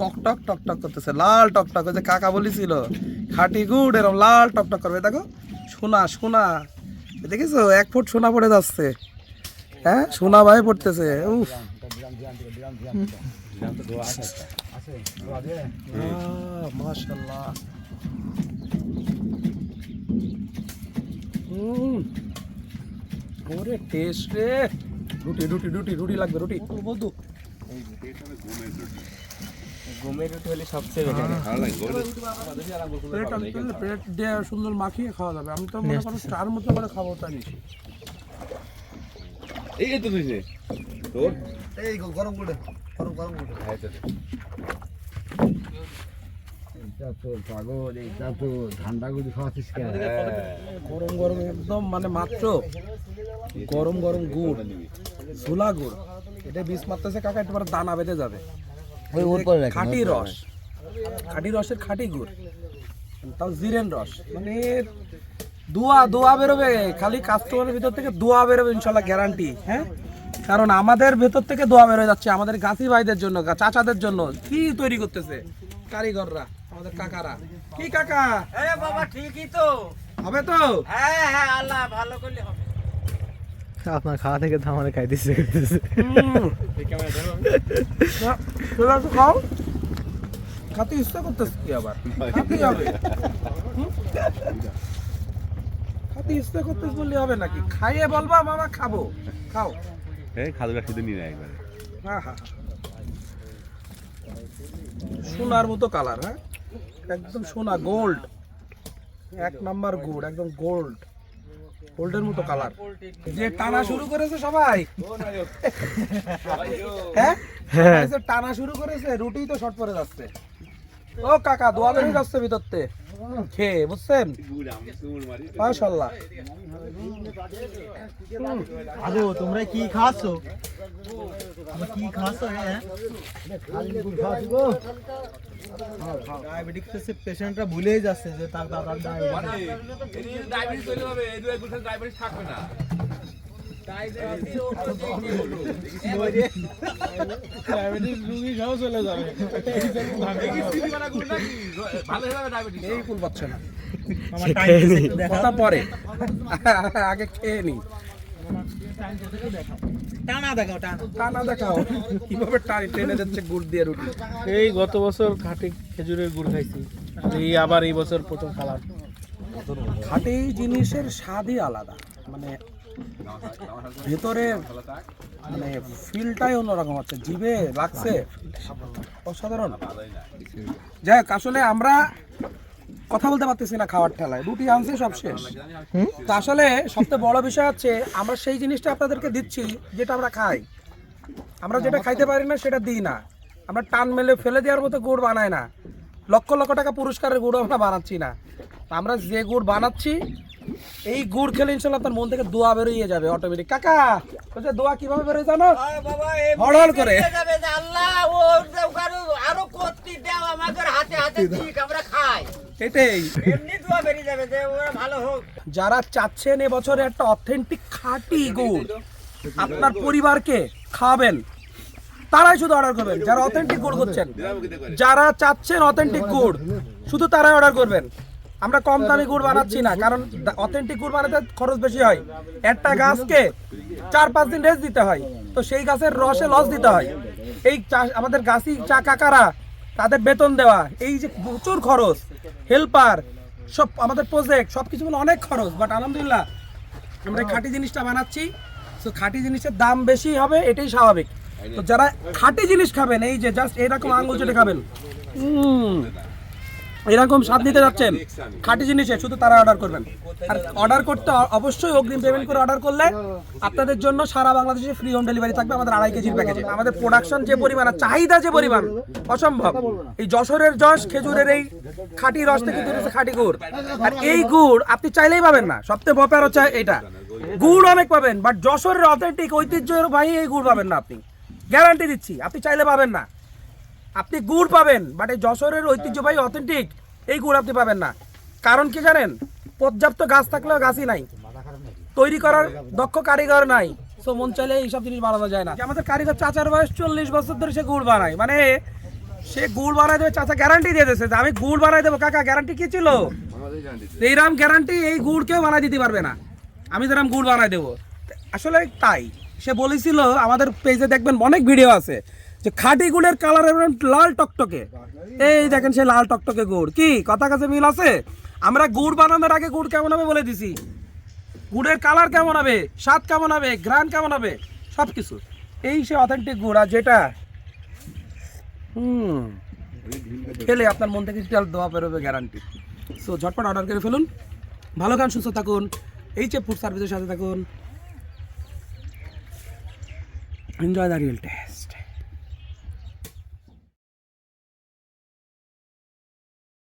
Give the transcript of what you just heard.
টক টক টক টক করতেছে লাল টক টক ওই যে কাকা বলেছিল খাটি গুড় এরকম লাল টক টক করবে। দেখো সোনা সোনা দেখেছ? এক ফুট সোনা পড়ে যাচ্ছে। হ্যাঁ সোনা ভাই পড়তেছে উফ। আহ, মাশাআল্লাহ। ওরে টেস্ট রে। রুটি রুটি রুটি রুটি লাগবে রুটি। বন্ধু ঘুমের রুটি হলে সবচেয়ে বেটার প্লেট আনতে প্লেট দিয়ে সুন্দর মাখিয়ে খাওয়া যাবে। আমি তো মনে করো চার মতো করে খাব তাই নিছি এই তো তুই তোর? এই গরম করে গরম করে তো ঠান্ডা করে খাওয়াচ্ছিস গরম গরম একদম মানে মাত্র গরম গরম গুড় ঝোলা গুড়। এটা বিষ মারতেছে কাকা একটু দানা বেঁধে যাবে। খাঁটি রস। খাঁটি রসের খাঁটি গুড়। তাও জিরেন রস। মানে দোয়া দোয়া বেরোবে। খালি কাস্টমারের ভিতর থেকে দোয়া বেরোবে ইনশাল্লাহ গ্যারান্টি হ্যাঁ? কারণ আমাদের ভেতর থেকে দোয়া বেরোয় যাচ্ছে। আমাদের গাছি ভাইদের জন্য চাচাদের জন্য। কি তৈরি করতেছে? কারিগররা আমাদের কাকারা। কি কাকা? আরে বাবা ঠিকই তো। হবে তো? হ্যাঁ হ্যাঁ আল্লাহ ভালো করলে হবে। আপনার খাওয়া থেকে তো আমার তোরা তো খাও। খাতে ইচ্ছা করতেছে কি আবার? খাতেই হবে? খাতে ইচ্ছা করতেছে বললে হবে নাকি? খাইয়ে বলবা মামা খাব। খাও। এই খাদুরা শুধু নিয়ে নেয় একবারে। হ্যাঁ হ্যাঁ সোনার মতো কালার হ্যাঁ? একদম সোনা গোল্ড। এক নাম্বার গুড় একদম গোল্ড। গোল্ডের মতো কালার যে টানা শুরু করেছে সবাই। হ্যাঁ? যে টানা শুরু করেছে রুটি তো শর্ট পরে যাচ্ছে। ও কাকা দোয়া বেরিয়ে যাচ্ছে ভিতরতে। খেয়ে বুঝছেন? মাশাল্লাহ আগো তোমরা কি খাচ্ছো? কি খাচ্ছো হ্যাঁ? ডায়াবেটিক পেশেন্টরা ভুলেই যাচ্ছে যে তার দাদার ডায়াবেটিস ডায়াবেটিস রুগী খাও চলে যাবে। এই কুল পাচ্ছে না। কথা পরে। আগে খেয়ে নি। টানা দেখাও টানা। টানা দেখাও। কীভাবে টানি যাচ্ছে গুড় দিয়ে রুটি? এই গত বছর খাঁটি খেজুরের গুড় খাইছি। এই আবার এই বছর প্রথম খালাম খাঁটি জিনিসের স্বাদই আলাদা। মানে ভেতরের মানে ফিলটাই অন্যরকম হচ্ছে জিভে লাগছে অসাধারণ। যাই হোক আসলে আমরা কথা বলতে পারতেছি না খাওয়ার ঠেলায়। রুটি আনছে সব শেষ। তো আসলে সবচেয়ে বড় বিষয় হচ্ছে আমরা সেই জিনিসটা আপনাদেরকে দিচ্ছি যেটা আমরা খাই। আমরা যেটা খাইতে পারি না সেটা দিই না। আমরা টান মেলে ফেলে দেওয়ার মতো গুড় বানাই না। লক্ষ লক্ষ টাকা পুরস্কারের গুড় আমরা বানাচ্ছি না। আমরা যে গুড় বানাচ্ছি এই গুড় খেলে ইনশাল্লাহ আপনার মন থেকে দোয়া বেরিয়ে যাবে অটোমেটিক কাকা বলছে দোয়া কীভাবে বেরোয় জানো? হড়হড় করে। বেরিয়ে যাবে যে আল্লাহ আরও আরও করতে দাও আমাদের হাতে হাতে ঠিক আমরা খাই এটাই। এমনি দোয়া বেরিয়ে যাবে যে ওরা ভালো হোক। যারা চাচ্ছেন এবছরে একটা অথেন্টিক খাঁটি গুড় আপনার পরিবারকে খাওয়াবেন তারাই শুধু অর্ডার করবেন। যারা অথেন্টিক গুড় করছেন যারা চাচ্ছেন অথেন্টিক গুড় শুধু তারাই অর্ডার করবেন। আমরা কম দামি গুড় বানাচ্ছি না কারণ অথেন্টিক গুড় বানাতে খরচ বেশি হয়। একটা গাছকে চার পাঁচ দিন রেস্ট দিতে হয় তো সেই গাছের রসে লস দিতে হয়। এই আমাদের গাছি চা কাকারা তাদের বেতন দেওয়া, এই যে প্রচুর খরচ হেল্পার সব আমাদের প্রজেক্ট সব কিছু অনেক খরচ বাট আলহামদুলিল্লাহ, আমরা খাঁটি জিনিসটা বানাচ্ছি। তো খাঁটি জিনিসের দাম বেশি হবে, এটাই স্বাভাবিক। তো যারা খাঁটি জিনিস খাবেন, এই যে জাস্ট এরকম আঙুল চেটে খাবেন। এরকম স্বাদ নিতে যাচ্ছেন খাঁটি জিনিসে শুধু তারা অর্ডার করবেন। আর অর্ডার করতে অবশ্যই অগ্রিম পেমেন্ট করে অর্ডার করলে আপনাদের জন্য সারা বাংলাদেশে ফ্রি হোম ডেলিভারি থাকবে আমাদের আড়াই কেজির প্যাকেজে আমাদের প্রোডাকশন যে পরিমাণ আর চাহিদা যে পরিমাণ অসম্ভব। এই যশোরের যশ খেজুরের এই খাঁটি রস থেকে তৈরি খাঁটি গুড়। আর এই গুড় আপনি চাইলেই পাবেন না। সবচেয়ে বপার হচ্ছে এটা। গুড় অনেক পাবেন বাট যশোরের অথেন্টিক ঐতিহ্যের ভাই এই গুড় পাবেন না আপনি। গ্যারান্টি দিচ্ছি আপনি চাইলে পাবেন না। আপনি গুড় পাবেন বাট এই যশোরের ঐতিহ্যবাহী অথেন্টিক এই গুড় আপনি পাবেন না। কারণ কি জানেন? পর্যাপ্ত গাছ থাকলেও গাছই নাই। তৈরি করার দক্ষ কারিগর নাই। সো মন চাইলে এইসব জিনিস বানানো যায় না। আমাদের কারিগর চাচার বয়স চল্লিশ বছর ধরে সে গুড় বানায়। মানে সে গুড় বানাই দেবে চাচা গ্যারান্টি দিয়ে দিয়েছে আমি গুড় বানাই দেবো। কাকা গ্যারান্টি কি ছিল? এইরাম গ্যারান্টি এই গুড় কেউ বানাই দিতে পারবে না। আমি যেরকম গুড় বানাই দেবো। আসলে তাই। সে বলেছিল আমাদের পেজে দেখবেন অনেক ভিডিও আছে। যে খাঁটি গুড়ের কালার এরকম লাল টকটকে। এই দেখেন সে লাল টকটকে গুড়। কি? কথা কাছে মিল আছে? আমরা গুড় বানানোর আগে গুড় কেমন হবে বলে দিছি। গুড়ের কালার কেমন হবে? স্বাদ কেমন হবে? গ্রান কেমন হবে? সব কিছু এই সে অথেন্টিক গুড়, আর যেটা, হুম, খেলে আপনার মন থেকে তেল দেওয়া বেরোবে গ্যারান্টি সো ঝটপট অর্ডার করে ফেলুন। ভালো খান, সুস্থ থাকুন। এই যে ফুড সার্ভিসের সাথে থাকুন। Enjoy the real